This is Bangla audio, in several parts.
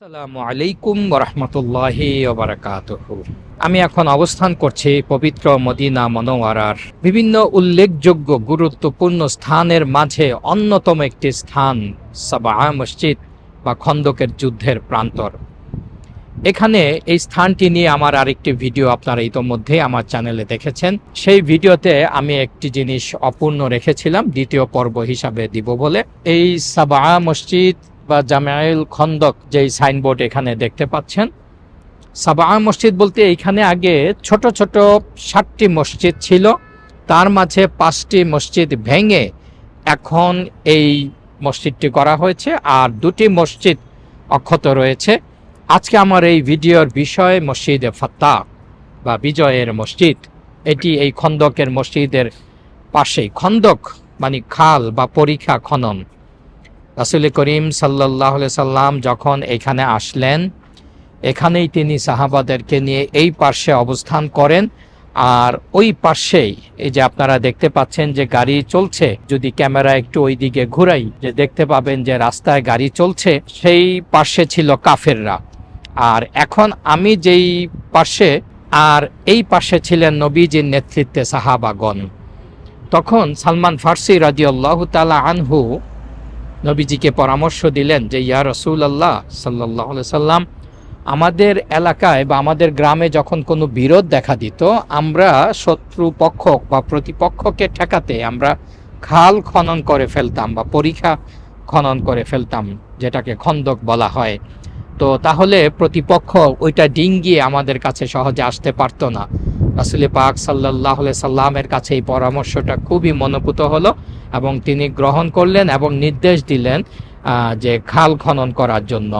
আসসালামু আলাইকুম রহমতুল্লাহি আমি এখন অবস্থান করছি পবিত্র মদিনা মনোয়ারার বিভিন্ন উল্লেখযোগ্য গুরুত্বপূর্ণ স্থানের মাঝে অন্যতম একটি স্থান, সাবা মসজিদ বা খন্দকের যুদ্ধের প্রান্তর। এখানে এই স্থানটি নিয়ে আমার আরেকটি ভিডিও আপনারা ইতোমধ্যে আমার চ্যানেলে দেখেছেন। সেই ভিডিওতে আমি একটি জিনিস অপূর্ণ রেখেছিলাম, দ্বিতীয় পর্ব হিসাবে দিব বলে। এই সাবা মসজিদ বা জামাইল খন্দক যেই সাইনবোর্ড এখানে দেখতে পাচ্ছেন, সাবা মসজিদ বলতে এইখানে আগে ছোট ছোট ষাটটি মসজিদ ছিল, তার মাঝে পাঁচটি মসজিদ ভেঙে এখন এই মসজিদটি করা হয়েছে আর দুটি মসজিদ অক্ষত রয়েছে। আজকে আমার এই ভিডিওর বিষয় মসজিদে ফাত্তা বা বিজয়ের মসজিদ। এটি এই খন্দকের মসজিদের পাশেই। খন্দক মানে খাল বা পরীক্ষা খনন। রাসুল করিম সাল্লাহ সাল্লাম যখন এখানে আসলেন, এখানেই তিনি সাহাবাদেরকে নিয়ে এই পার্শ্বে অবস্থান করেন। আর ওই পার্শ্বেই এই যে আপনারা দেখতে পাচ্ছেন যে গাড়ি চলছে, যদি ক্যামেরা একটু ওই দিকে ঘুরাই, যে দেখতে পাবেন যে রাস্তায় গাড়ি চলছে, সেই পার্শ্বে ছিল কাফেররা। আর এখন আমি যেই পার্শ্বে, আর এই পাশে ছিলেন নবীজির নেতৃত্বে সাহাবাগণ। তখন সালমান ফার্সি রাজিউল্লাহ তালা আনহু নবীজিকে পরামর্শ দিলেন যে, ইয়া রসুল আল্লাহ সাল্লাহ সাল্লাম, আমাদের এলাকায় বা আমাদের গ্রামে যখন কোনো বিরোধ দেখা দিত, আমরা শত্রু পক্ষ বা প্রতিপক্ষকে ঠেকাতে আমরা খাল খনন করে ফেলতাম বা পরীক্ষা খনন করে ফেলতাম, যেটাকে খন্দক বলা হয়। তো তাহলে প্রতিপক্ষ ওইটা ডিঙ্গিয়ে আমাদের কাছে সহজে আসতে পারতো না। রাসুল পাক সাল্লাহ সাল্লামের কাছে এই পরামর্শটা খুবই মনোপুত হলো এবং তিনি গ্রহণ করলেন এবং নির্দেশ দিলেন যে খাল খনন করার জন্য।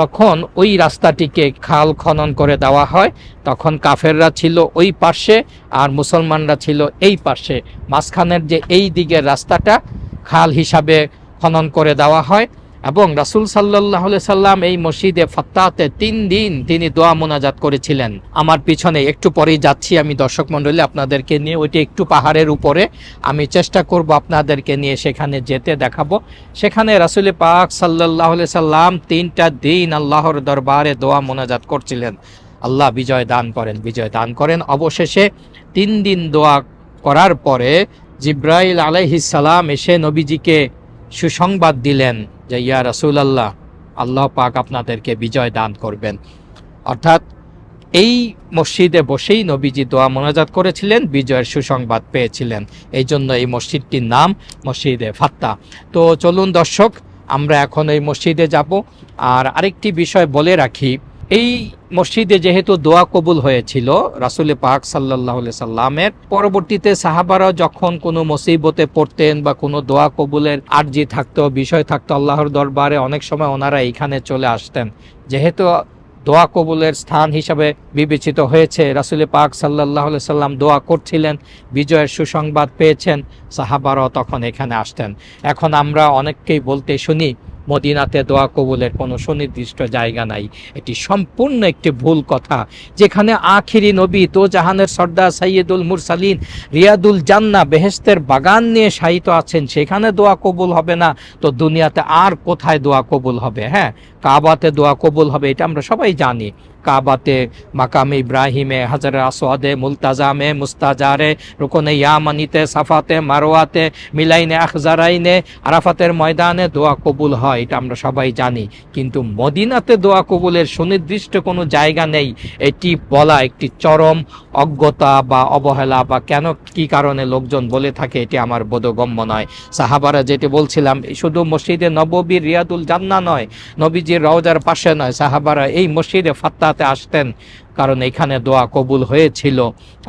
তখন ওই রাস্তাটিকে খাল খনন করে দেওয়া হয়। তখন কাফেররা ছিল ওই পাশে আর মুসলমানরা ছিল এই পাশে। মাঝখানের যে এই দিকের রাস্তাটা খাল হিসাবে খনন করে দেওয়া হয়। এবং রাসুল সাল্লাহ সাল্লাম এই মসজিদে ফত্তাতে তিন দিন তিনি দোয়া মোনাজাত করেছিলেন। আমার পিছনে একটু পরেই যাচ্ছি আমি দর্শক মণ্ডলী, আপনাদেরকে নিয়ে ওইটি একটু পাহাড়ের উপরে। আমি চেষ্টা করব আপনাদেরকে নিয়ে সেখানে যেতে দেখাবো। সেখানে রাসুল পাক সাল্লাহ সাল্লাম তিনটা দিন আল্লাহর দরবারে দোয়া মোনাজাত করছিলেন। আল্লাহ বিজয় দান করেন, বিজয় দান করেন। অবশেষে তিন দিন দোয়া করার পরে জিব্রাইল আলাইহিসাল্লাম এসে নবীজিকে সুসংবাদ দিলেন যে, ইয়া রাসুল আল্লাহ আল্লাহ পাক আপনাদেরকে বিজয় দান করবেন। অর্থাৎ এই মসজিদে বসেই নবীজি দোয়া মোনাজাত করেছিলেন, বিজয়ের সুসংবাদ পেয়েছিলেন। এই জন্য এই মসজিদটির নাম মসজিদে ফাত্তা। তো চলুন দর্শক, আমরা এখন এই মসজিদে যাব। আর আরেকটি বিষয় বলে রাখি এই মসজিদে যেহেতু দোয়া কবুল হয়েছিল, রাসুল পাক সাল্লাহ সাল্লামের, পরবর্তীতে সাহাবারা যখন কোনো মুসিবতে পড়তেন বা কোনো দোয়া কবুলের আর্জি থাকতো, বিষয় থাকতো আল্লাহর দরবারে, অনেক সময় ওনারা এইখানে চলে আসতেন। যেহেতু দোয়া কবুলের স্থান হিসাবে বিবেচিত হয়েছে, রাসুল পাক সাল্লাহ সাল্লাম দোয়া করছিলেন, বিজয়ের সুসংবাদ পেয়েছেন, সাহাবারাও তখন এখানে আসতেন। এখন আমরা অনেককেই বলতে শুনি মদিনাতে দোয়া কবুলের কোনো সুনির্দিষ্ট জায়গা নাই। এটি সম্পূর্ণ একটি ভুল কথা, যেখানে আখিরি নবী তো জাহানের সর্দার সাইয়েদুল মুরসালিন রিয়াদুল জান্না বেহেস্তের বাগান নিয়ে শায়িত আছেন, সেখানে দোয়া কবুল হবে না। তো দুনিয়াতে আর কোথায় দোয়া কবুল হবে হ্যাঁ? কাবাতে দোয়া কবুল হবে, এটা আমরা সবাই জানি। কাবাতে মাকামে ইব্রাহিমে, হাজার আসোয়াদে মুলতাজামে, মুস্তাজারে রুকনে ইয়ামানিতে সাফাতে মারোয়াতে মিলাইনে, আখজারাইনে, আরাফাতের ময়দানে দোয়া কবুল হয়, এটা আমরা সবাই জানি। কিন্তু মদিনাতে দোয়া কবুলের সুনির্দিষ্ট কোনো জায়গা নেই। এটি বলা একটি চরম অজ্ঞতা বা অবহেলা বা কেন কি কারণে লোকজন বলে থাকে, এটি আমার বোধগম্য নয়। সাহাবারা যেটি বলছিলাম শুধু মসজিদে নববীর রিয়াদুল জান্না নয়, নবীজির রওজার পাশে নয়। সাহাবারা এই মসজিদে ফাত্তাতে আসতেন, কারণ এখানে দোয়া কবুল হয়েছিল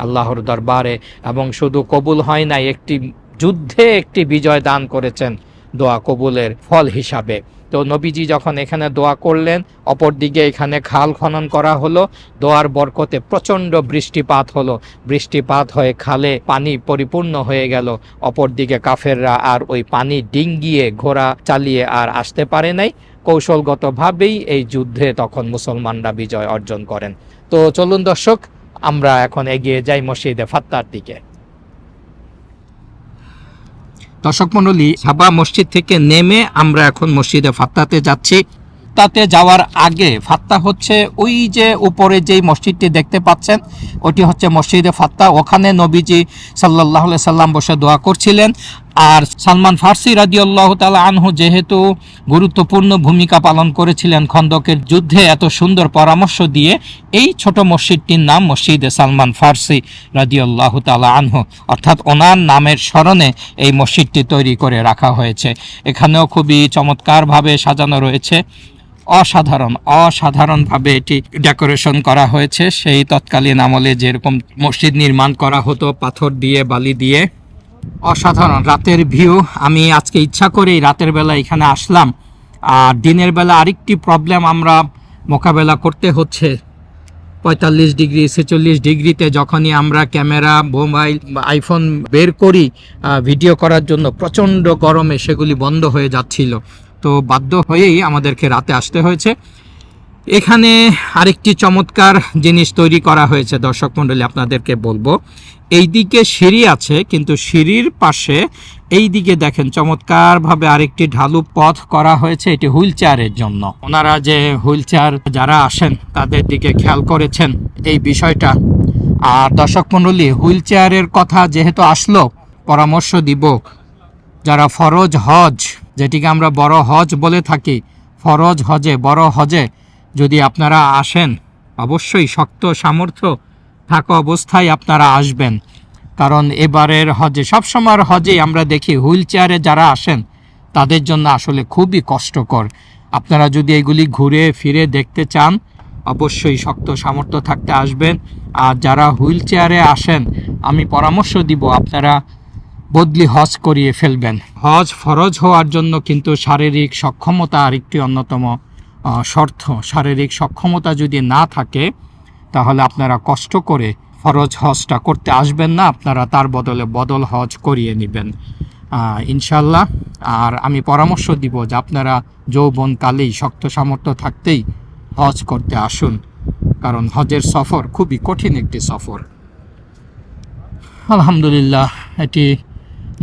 আল্লাহর দরবারে এবং শুধু কবুল হয় নাই, একটি যুদ্ধে একটি বিজয় দান করেছেন দোয়া কবুলের ফল হিসাবে। তো নবীজি যখন এখানে দোয়া করলেন, অপরদিকে এখানে খাল খনন করা হলো, দোয়ার বরকতে প্রচণ্ড বৃষ্টিপাত হলো। বৃষ্টিপাত হয়ে খালে পানি পরিপূর্ণ হয়ে গেল, অপরদিকে কাফেররা আর ওই পানি ডিঙ্গিয়ে ঘোড়া চালিয়ে আর আসতে পারে নাই। কৌশলগতভাবেই এই যুদ্ধে তখন মুসলমানরা বিজয় অর্জন করেন। তো চলুন দর্শক, আমরা এখন এগিয়ে যাই মসজিদে ফাত্তার দিকে। দর্শক মণ্ডলী, সাবা মসজিদ থেকে নেমে আমরা এখন মসজিদে ফাত্তাতে যাচ্ছি। ফাত্তাতে যাওয়ার আগে ফাত্তা হচ্ছে ওই যে উপরে যেই মসজিদটি দেখতে পাচ্ছেন, ওটি হচ্ছে মসজিদে ফাত্তা। ওখানে নবীজি সাল্লাহ সাল্লাম বসে দোয়া করছিলেন। আর সালমান ফার্সি রাদিউল্লাহ তালা আনহু যেহেতু গুরুত্বপূর্ণ ভূমিকা পালন করেছিলেন খন্দকের যুদ্ধে এত সুন্দর পরামর্শ দিয়ে, এই ছোট মসজিদটির নাম মসজিদে সালমান ফার্সি রাদিউল্লাহ তালা আনহু। অর্থাৎ ওনার নামের স্মরণে এই মসজিদটি তৈরি করে রাখা হয়েছে। এখানেও খুবই চমৎকারভাবে সাজানো রয়েছে। অসাধারণ, অসাধারণভাবে এটি ডেকোরেশন করা হয়েছে। সেই তৎকালীন আমলে যেরকম মসজিদ নির্মাণ করা হতো, পাথর দিয়ে, বালি দিয়ে। অসাধারণ রাতের ভিউ আমি আজকে ইচ্ছা করেই রাতের বেলা এখানে আসলাম। আর দিনের বেলা আরেকটি প্রবলেম আমরা মোকাবেলা করতে হচ্ছে। পঁয়তাল্লিশ ডিগ্রি, ছেচল্লিশ ডিগ্রিতে যখনই আমরা ক্যামেরা, মোবাইল আইফোন বের করি ভিডিও করার জন্য প্রচণ্ড গরমে সেগুলি বন্ধ হয়ে যাচ্ছিল। তো বাধ্য হয়েই আমাদেরকে রাতে আসতে হয়েছে। এখানে আরেকটি চমৎকার জিনিস তৈরি করা হয়েছে, দর্শক মণ্ডলী, আপনাদেরকে বলব। এইদিকে সিঁড়ি আছে, কিন্তু সিঁড়ির পাশে এই দিকে দেখেন চমৎকারভাবে আরেকটি ঢালু পথ করা হয়েছে, এটি হুইল চেয়ারের জন্য। ওনারা যে হুইল চেয়ার যারা আসেন, তাদের দিকে খেয়াল করেছেন এই বিষয়টা। আর দর্শক মণ্ডলী, হুইল চেয়ারের কথা যেহেতু আসলো, পরামর্শ দিব যারা ফরজ হজ, যেটিকে আমরা বড় হজ বলে থাকি, ফরজ হজে, বড় হজে যদি আপনারা আসেন, অবশ্যই শক্ত সামর্থ্য থাকা অবস্থায় আপনারা আসবেন। কারণ এবারের হজে, সবসময়ের হজে আমরা দেখি, হুইল চেয়ারে যারা আসেন, তাদের জন্য আসলে খুবই কষ্টকর। আপনারা যদি এগুলি ঘুরে ফিরে দেখতে চান, অবশ্যই শক্ত সামর্থ্য থাকতে আসবেন। আর যারা হুইল চেয়ারে আসেন, আমি পরামর্শ দিব, আপনারা বদলি হজ করিয়ে ফেলবেন। হজ ফরজ হওয়ার জন্য কিন্তু শারীরিক সক্ষমতা আরেকটি অন্যতম শর্ত, শারীরিক সক্ষমতা যদি না থাকে, তাহলে আপনারা কষ্ট করে ফরজ হজটা করতে আসবেন না, আপনারা তার বদলে বদল হজ করিয়ে নেবেন। ইনশাল্লাহ আর আমি পরামর্শ দিব যে আপনারা যৌবনকালেই শক্ত সামর্থ্য থাকতেই হজ করতে আসুন, কারণ হজের সফর খুবই কঠিন একটি সফর। আলহামদুলিল্লাহ, এটি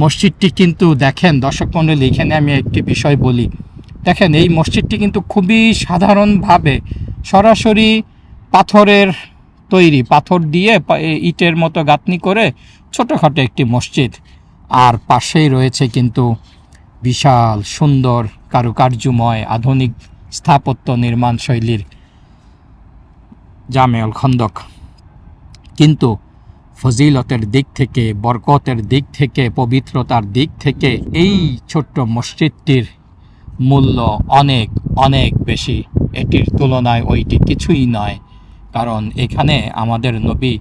মসজিদটি কিন্তু দেখেন, দর্শক মণ্ডলী, এখানে আমি একটি বিষয় বলি। দেখেন, এই মসজিদটি কিন্তু খুবই সাধারণভাবে সরাসরি পাথরের তৈরি, পাথর দিয়ে ইটের মতো গাঁথনি করে ছোটোখাটো একটি মসজিদ। আর পাশেই রয়েছে কিন্তু বিশাল, সুন্দর, কারুকার্যময়, আধুনিক স্থাপত্য নির্মাণ শৈলীর জামেউল খন্দক। কিন্তু ফজিলতের দিক থেকে, বরকতের দিক থেকে, পবিত্রতার দিক থেকে এই ছোট্ট মসজিদটির মূল্য অনেক অনেক বেশি। এটির তুলনায় ওইটি কিছুই নয়, কারণ এখানে আমাদের নবী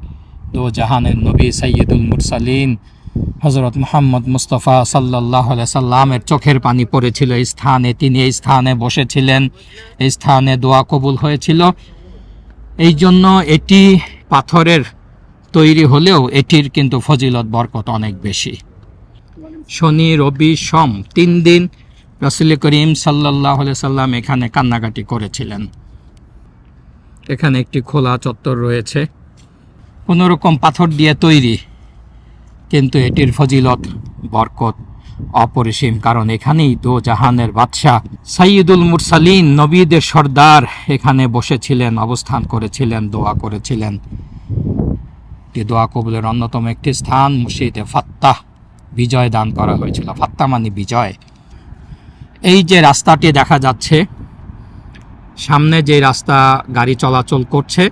দো জাহানের নবী সৈয়দুল মুরসালিন হজরত মোহাম্মদ মুস্তফা সাল্লাহ সাল্লামের চোখের পানি পড়েছিল এই স্থানে, তিনি এই স্থানে বসেছিলেন, এই স্থানে দোয়া কবুল হয়েছিল। এই জন্য এটি পাথরের তৈরি হলেও এটির কিন্তু ফজিলত, বরকত অনেক বেশি। শনি, রবি, সোম, তিন দিন রসুল করিম সাল্লাহ সাল্লাম এখানে কান্নাকাটি করেছিলেন। এখানে একটি খোলা চত্বর রয়েছে। কোনো রকম পাথর দিয়ে তৈরি, কিন্তু এটির ফজিলত, বরকত, অপরিসীম, কারণ এখানেই দো জাহানের বাদশাহ সাইয়দুল মুরসালিন, নবীদের সর্দার, এখানে বসেছিলেন, অবস্থান করেছিলেন, দোয়া করেছিলেন। এটি দোয়া কবুলের অন্যতম একটি স্থান, মসজিদে ফাত্তাহ, বিজয় দান করা হয়েছিল। ফাত্তা মানে বিজয়। এই যে রাস্তাটি দেখা যাচ্ছে, সামনে যে রাস্তা গাড়ি চলাচল করছে,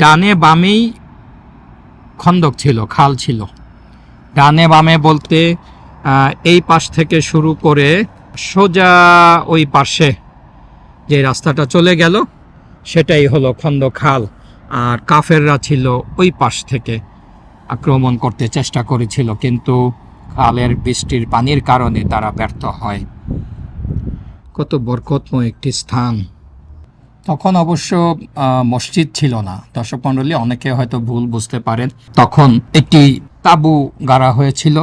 ডানে বামেই খন্দক ছিল, খাল ছিল। ডানে বামে বলতে এই পাশ থেকে শুরু করে সোজা ওই পাশে যে রাস্তাটা চলে গেল, সেটাই হলো খন্দ খাল। আর কাফেররা ছিল ওই পাশ থেকে আক্রমণ করতে চেষ্টা করেছিল, কিন্তু খালের বৃষ্টির পানির কারণে তারা ব্যর্থ হয়। কত বরকতময় একটি স্থান। তখন অবশ্য মসজিদ ছিল না। দর্শক মণ্ডলী, অনেকে হয়তো ভুল বুঝতে পারেন। তখন একটি তাবু গাড়া হয়েছিল।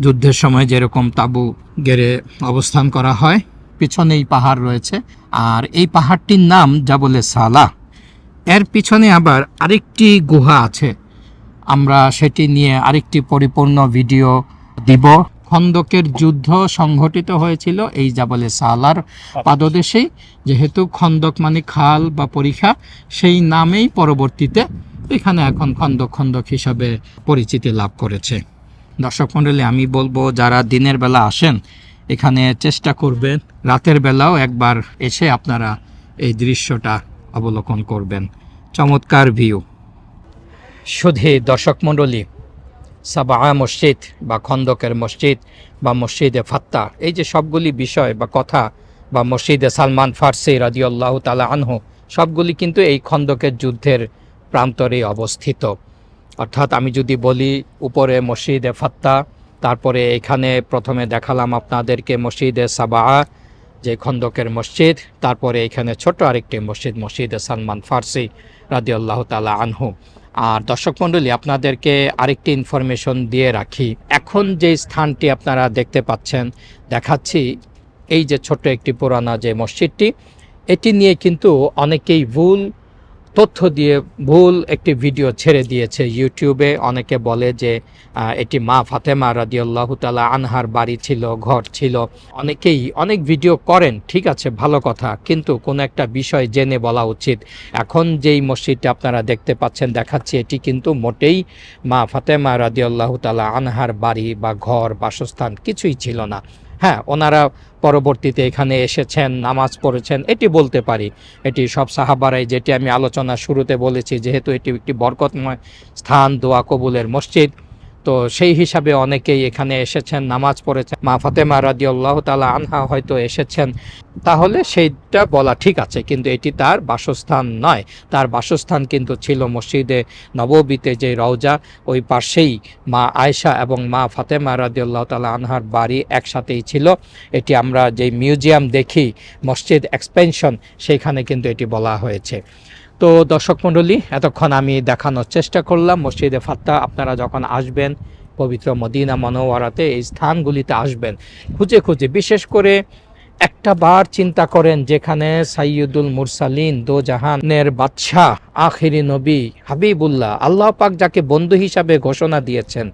যুদ্ধের সময় যেরকম তাবু গেড়ে অবস্থান করা হয়, পিছনেই পাহাড় রয়েছে। আর এই পাহাড়টির নাম যা বলে সালা এর পিছনে আবার আরেকটি গুহা আছে। আমরা সেটি নিয়ে আরেকটি পরিপূর্ণ ভিডিও দিব। খন্দকের যুদ্ধ সংঘটিত হয়েছিল এই জাবালে সালার পাদদেশেই যেহেতু খন্দক মানে খাল বা পরীক্ষা সেই নামেই পরবর্তীতে এখানে এখন খন্দক খন্দক হিসাবে পরিচিতি লাভ করেছে। দর্শক মণ্ডলী, আমি বলব, যারা দিনের বেলা আসেন, এখানে চেষ্টা করবেন, রাতের বেলাও একবার এসে আপনারা এই দৃশ্যটা অবলোকন করবেন। চমৎকার ভিউ। শুধু দর্শক মণ্ডলী সাবা মসজিদ বা খন্দকের মসজিদ বা মসজিদে ফাত্তা। এই যে সবগুলি বিষয় বা কথা বা মসজিদে সালমান ফার্সি রাজিউল্লাহ তালা আনহু, সবগুলি কিন্তু এই খন্দকের যুদ্ধের প্রান্তরে অবস্থিত। অর্থাৎ আমি যদি বলি উপরে মসজিদে ফাত্তা, তারপরে এখানে প্রথমে দেখালাম আপনাদেরকে মসজিদে সাবা, যে খন্দকের মসজিদ, তারপরে এখানে ছোট আরেকটি মসজিদ, মসজিদে সালমান ফার্সি রাজিউল্লাহ তালা আনহু। আর দর্শক মণ্ডলী, আপনাদেরকে আরেকটি ইনফরমেশন দিয়ে রাখি। এখন যে স্থানটি আপনারা দেখতে পাচ্ছেন, দেখাচ্ছি এই যে ছোট্ট একটি পুরানা যে মসজিদটি। এটি নিয়ে কিন্তু অনেকেই ভুল তথ্য দিয়ে ভুল একটি ভিডিও ছেড়ে দিয়েছে ইউটিউবে। অনেকে বলে যে এটি মা ফাতেমা রাদিয়াল্লাহ তালা আনহার বাড়ি ছিল, ঘর ছিল। অনেকেই অনেক ভিডিও করেন, ঠিক আছে, ভালো কথা, কিন্তু কোনো একটা বিষয় জেনে বলা উচিত। এখন যেই মসজিদটা আপনারা দেখতে পাচ্ছেন, দেখাচ্ছি, এটি কিন্তু মোটেই মা ফাতেমা রাদিয়াল্লাহ তালা আনহার বাড়ি বা ঘর, বাসস্থান কিছুই ছিল না। হ্যাঁ ওনারা পরবর্তীতে এখানে এসেছেন, নামাজ পড়েছেন, এটি বলতে পারি। এটি সব সাহাবারাই যেটি আমি আলোচনা শুরুতে বলেছি, যেহেতু এটি একটি বরকতময় স্থান, দোয়া কবুলের মসজিদ। তো সেই হিসাবে অনেকেই এখানে এসেছেন, নামাজ পড়েছেন। মা ফাতেমা রাদিয়াল্লাহ তালা আনহা হয়তো এসেছেন। তাহলে সেইটা বলা ঠিক আছে, কিন্তু এটি তার বাসস্থান নয়। তার বাসস্থান কিন্তু ছিল মসজিদে নববীতে যে রওজা, ওই পাশেই মা আয়েশা এবং মা ফাতেমা রাজি আল্লাহ তালা আনহার বাড়ি একসাথেই ছিল। এটি আমরা যেই মিউজিয়াম দেখি, মসজিদ এক্সপেনশন, সেইখানে কিন্তু এটি বলা হয়েছে। তো দর্শক মণ্ডলী, এতক্ষণ আমি দেখানোর চেষ্টা করলাম, মসজিদে ফাত্তা, আপনারা যখন আসবেন, পবিত্র মদিনা মনোয়ারাতে এই স্থানগুলিতে আসবেন, খুঁজে খুঁজে, বিশেষ করে একটা বার চিন্তা করেন যেখানে সাইয়দুল মুরসালিন দো জাহানের বাদশাহ, আখিরি নবী, হাবিবুল্লাহ, আল্লাহ পাক যাকে বন্ধু হিসাবে ঘোষণা দিয়েছেন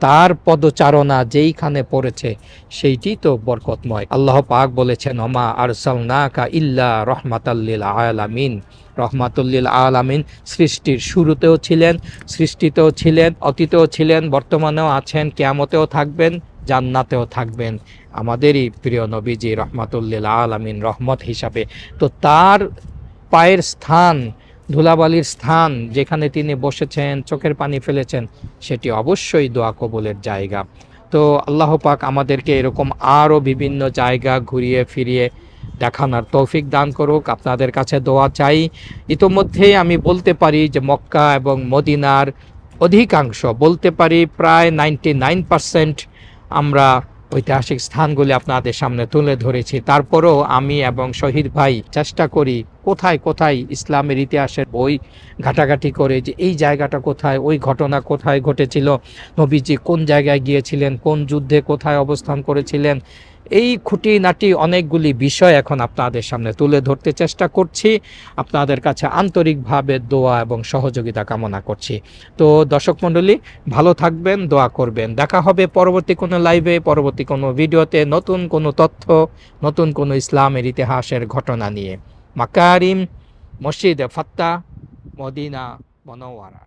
তার পদচারণা যেইখানে পড়েছে, সেইটি তো বরকতময়। আল্লাহ পাক বলেছেন অমা আরসালনাকা ইল্লা রহমাতাল্লিল আলামিন। রহমাতুল্লিল আলামিন সৃষ্টির শুরুতেও ছিলেন, সৃষ্টিতেও ছিলেন, অতীতেও ছিলেন, বর্তমানেও আছেন, কেয়ামতেও থাকবেন, জান্নাতেও থাকবেন। আমাদেরই প্রিয় নবীজি রহমাতুল্লিল আলামিন রহমত হিসাবে। তো তার পায়ের স্থান ধুলাবালির স্থান যেখানে তিনি বসেছেন, চোখের পানি ফেলেছেন, সেটি অবশ্যই দোয়া কবুলের জায়গা। তো আল্লাহ পাক আমাদেরকে এরকম আরও বিভিন্ন জায়গা ঘুরিয়ে ফিরিয়ে দেখানোর তৌফিক দান করুক। আপনাদের কাছে দোয়া চাই। ইতোমধ্যেই আমি বলতে পারি যে মক্কা এবং মদিনার অধিকাংশ, বলতে পারি প্রায় নাইনটি আমরা ঐতিহাসিক স্থানগুলি আপনাদের সামনে তুলে ধরেছি। তারপরেও আমি এবং শহীদ ভাই চেষ্টা করি কোথায় কোথায় ইসলামের ইতিহাসের বই ঘাটাঘাটি করে যে এই জায়গাটা কোথায়, ওই ঘটনা কোথায় ঘটেছিল, নবীজি কোন জায়গায় গিয়েছিলেন, কোন যুদ্ধে কোথায় অবস্থান করেছিলেন এই খুঁটিনাটি অনেকগুলি বিষয় এখন আপনাদের সামনে তুলে ধরতে চেষ্টা করছি। আপনাদের কাছে আন্তরিকভাবে দোয়া এবং সহযোগিতা কামনা করছি। তো দর্শক মণ্ডলী, ভালো থাকবেন, দোয়া করবেন। দেখা হবে পরবর্তী কোনো লাইভে, পরবর্তী কোনো ভিডিওতে নতুন কোনো তথ্য, নতুন কোনো ইসলামের ইতিহাসের ঘটনা নিয়ে। মাকারিম মসজিদে ফাত্তা মদিনা মনোয়ারা